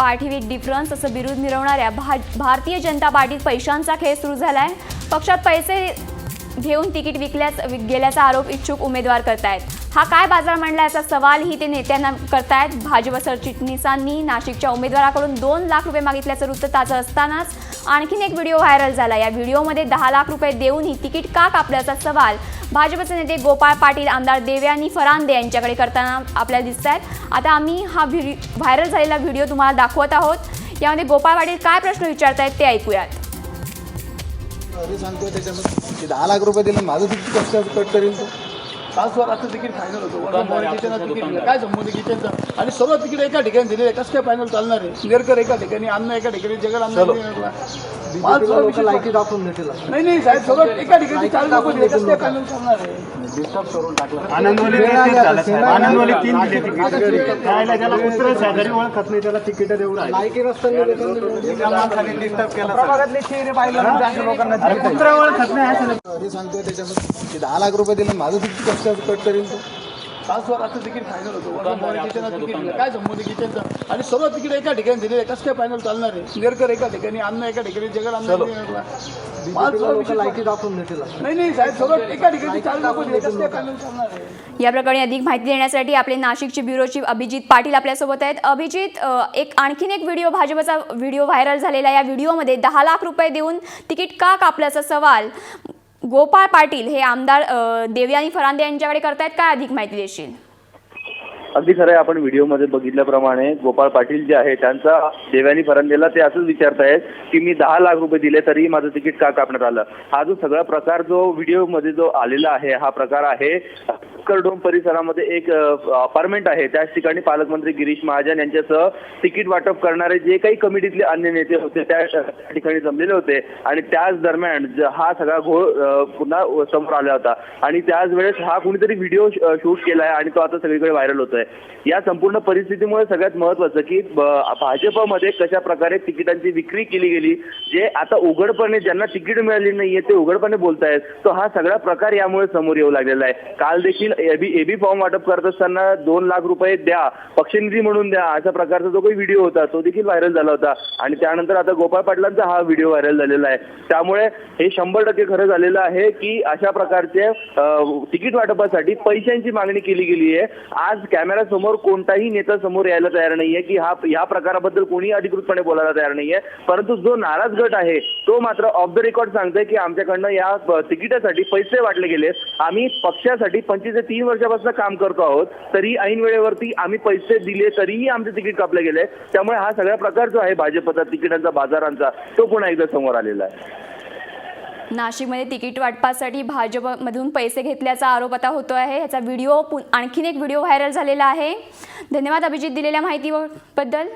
Party with difference असं विरोध मिरवणाऱ्या भा भारतीय जनता पार्टीत पैशांचा खेळ सुरू झाला आहे पक्षात पैसे घेऊन तिकीट विकल्याच गेल्याचा आरोप इच्छुक उमेदवार करतायत. हा काय बाजार मांडला याचा सवालही ते नेत्यांना करतायत. भाजप सरचिटणीसांनी नाशिकच्या उमेदवाराकडून दोन लाख रुपये मागितल्याचं वृत्त ताजं असतानाच आणखीन एक व्हिडिओ व्हायरल झाला. या व्हिडिओमध्ये दहा लाख रुपये देऊनही तिकीट का कापल्याचा सवाल भाजपचे नेते गोपाळ पाटील आमदार देवयानी फरांदे यांच्याकडे करताना आपल्याला दिसत आहेत आता आम्ही हा व्हिडिओ व्हायरल झालेला व्हिडिओ तुम्हाला दाखवत आहोत. यामध्ये गोपाळ पाटील काय प्रश्न विचारतायत ते ऐकूयात. सांगतोय त्याच्यामध्ये. दहा लाख रुपये दिले माझं तिकीट कसं कट करेल तो तासभराचं तिकीट फायनल होतं तिकीट. काय? संबंध किचनचा आणि सर्व तिकीट एका ठिकाणी दिले कसं काय फायनल चालणार आहे? नेरकर एका ठिकाणी अन्न एका ठिकाणी जगन अन्न लायकी दाखवून देतील. नाही नाही साहेब सगळं एका ठिकाणी लोक दिले कसं काय फायनल चालणार आहे? आनंदवली तीन तीन झालं साहेब. आनंदवली तीन कुत्र शेजारी ओळखत नाही त्याला तिकीट देऊ राहिले. डिस्टर्ब केला अरे कुत्र ओळखत नाही असं नाही. अरे सांगतोय त्याच्यामध्ये दहा लाख रुपये दिले माझं तिकीट कसं कट करेल तो तासभराचं तिकीट फायनल होतं. किचनचं तिकीट. काय संबंध किचनचा. आणि सर्व तिकीट एका ठिकाणी दिले कसं काय फायनल चालणार आहे? नेरकर एका ठिकाणी अन्न एका ठिकाणी जगन अन्न लायकी दाखवून नाही नाही साहेब एका ठिकाणी या प्रकरणी अधिक माहिती देण्यासाठी आपले नाशिकचे ब्युरो चीफ अभिजित पाटील आपल्यासोबत आहेत. अभिजित एक आणखीन एक व्हिडिओ भाजपचा व्हिडिओ व्हायरल झालेला या व्हिडिओमध्ये दहा लाख रुपये देऊन तिकीट का कापल्याचा सवाल? गोपाळ पाटील हे आमदार देवयानी फरांदे यांच्याकडे करतायत काय अधिक माहिती देशील? अगदी खरं आपण व्हिडिओमध्ये बघितल्याप्रमाणे गोपाळ पाटील जे आहे त्यांचा देवयानी फरांदेला ते असंच विचारतायत की मी दहा लाख रुपये दिले तरी माझं तिकीट का कापण्यात आलं? हा जो सगळा प्रकार जो व्हिडिओमध्ये जो आलेला आहे हा प्रकार आहे डोम परिसरामध्ये एक अपार्टमेंट आहे. त्याच ठिकाणी पालकमंत्री गिरीश महाजन यांच्यासह तिकीट वाटप करणारे जे काही कमिटीतले अन्य नेते होते त्या ठिकाणी जमलेले होते. आणि त्याच दरम्यान हा सगळा घोळ पुन्हा समोर आला होता. आणि त्याच वेळेस हा कुणीतरी व्हिडिओ शूट केला आहे आणि तो आता सगळीकडे व्हायरल होतोय. या संपूर्ण परिस्थितीमुळे सगळ्यात महत्वाचं की भाजपमध्ये कशा प्रकारे तिकिटांची विक्री केली गेली जे आता उघडपणे ज्यांना तिकीट मिळाली नाहीये ते उघडपणे बोलतायत तो हा सगळा प्रकार यामुळे समोर येऊ लागलेला आहे. काल देखील एबी एबी फॉर्म वाटप करत असताना दोन लाख रुपये द्या पक्षनिधी म्हणून द्या अशा प्रकारचा जो काही व्हिडिओ होता तो देखील व्हायरल झाला होता. आणि त्यानंतर आता गोपाळ पाटलांचा हा व्हिडिओ व्हायरल झालेला आहे. त्यामुळे हे शंभर टक्के खरं झालेलं आहे की अशा प्रकारचे तिकीट वाटपासाठी पैशांची मागणी केली गेली आहे. आज कॅमेरा समोर कोणताही नेता समोर यायला तयार नाहीये की हा या प्रकाराबद्दल कोणी अधिकृतपणे बोलायला तयार नाहीये. परंतु जो नाराज गट आहे तो मात्र ऑफ द रेकॉर्ड सांगतोय की आमच्याकडनं या तिकिटासाठी पैसे वाटले गेले. आम्ही पक्षासाठी पंचवीस ते तीन वर्षापासून काम करतो आहोत. तरी ऐन वेळेवरती आम्ही पैसे दिले तरीही आमचे तिकीट कापले गेले. त्यामुळे हा सगळा प्रकार जो आहे भाजपचा तिकिटांचा बाजारांचा तो पुन्हा एकदा समोर आलेला आहे. नाशिकमध्ये तिकीट वाटपासाठी भाजपमधून पैसे घेतल्याचा आरोप आता होतो आहे. ह्याचा व्हिडिओ आणखीन एक व्हिडिओ व्हायरल झालेला आहे. धन्यवाद अभिजित दिलेल्या माहितीबद्दल